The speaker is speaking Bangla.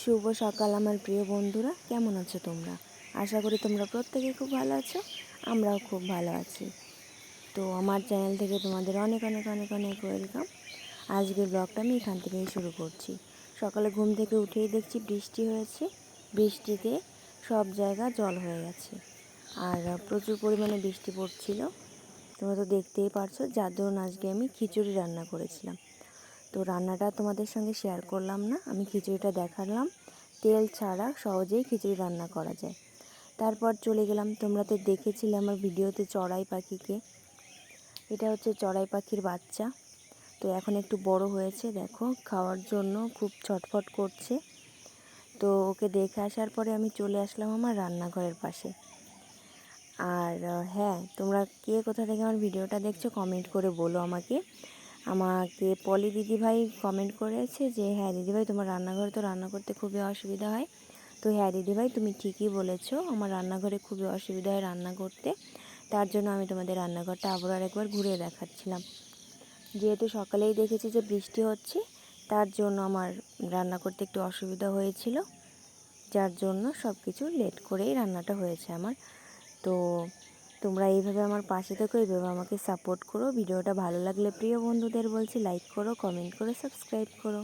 শুভ সকাল, আমার প্রিয় বন্ধুরা। কেমন আছো তোমরা? আশা করি তোমরা প্রত্যেকে খুব ভালো আছো, আমরাও খুব ভালো আছি। তো আমার চ্যানেল থেকে তোমাদের অনেক অনেক অনেক অনেক ওয়েলকাম। আজকের ব্লগটা আমি এখান থেকেই শুরু করছি। সকালে ঘুম থেকে উঠেই দেখছি বৃষ্টি হয়েছে। বৃষ্টিতে সব জায়গা জল হয়ে গেছে। আর প্রচুর পরিমাণে বৃষ্টি পড়ছিল। তোমরা তো দেখতেই পারছ, যার দরুন আজকে আমি খিচুড়ি রান্না করেছিলাম। তো রান্নাটা তোমাদের সঙ্গে শেয়ার করলাম না, আমি খিচুড়িটা দেখালাম। তেল ছাড়া সহজেই খিচুড়ি রান্না করা যায়। তারপর চলে গেলাম, তোমরা তো দেখেছিলে আমার ভিডিওতে চড়াই পাখিকে। এটা হচ্ছে চড়াই পাখির বাচ্চা। তো এখন একটু বড় হয়েছে, দেখো, খাওয়ার জন্য খুব ছটফট করছে। তো ওকে দেখে আসার পরে আমি চলে আসলাম আমার রান্নাঘরের পাশে। আর হ্যাঁ তোমরা কে কোথা থেকে আমার ভিডিওটা দেখছ কমেন্ট করে বলো আমাকে। আমাকে পলি দিদিভাই কমেন্ট করেছে যে হ্যাঁ দিদিভাই, তোমার রান্নাঘরে তো রান্না করতে খুবই অসুবিধা হয়। তো হ্যাঁ দিদিভাই, তুমি ঠিকই বলেছ, আমার রান্নাঘরে খুবই অসুবিধা হয় রান্না করতে। তার জন্য আমি তোমাদের রান্নাঘরটা আবার আরেকবার ঘুরে দেখাচ্ছিলাম। যেহেতু সকালেই দেখেছি যে বৃষ্টি হচ্ছে, তার জন্য আমার রান্না করতে একটু অসুবিধা হয়েছিল। যার জন্য সব কিছু লেট করেই রান্নাটা হয়েছে আমার। তো তোমরা এইভাবে আমার পাশে থেকো, এইভাবে আমাকে সাপোর্ট করো। ভিডিওটা ভালো লাগলে প্রিয় বন্ধুদের বলছি লাইক করো কমেন্ট করো সাবস্ক্রাইব করো।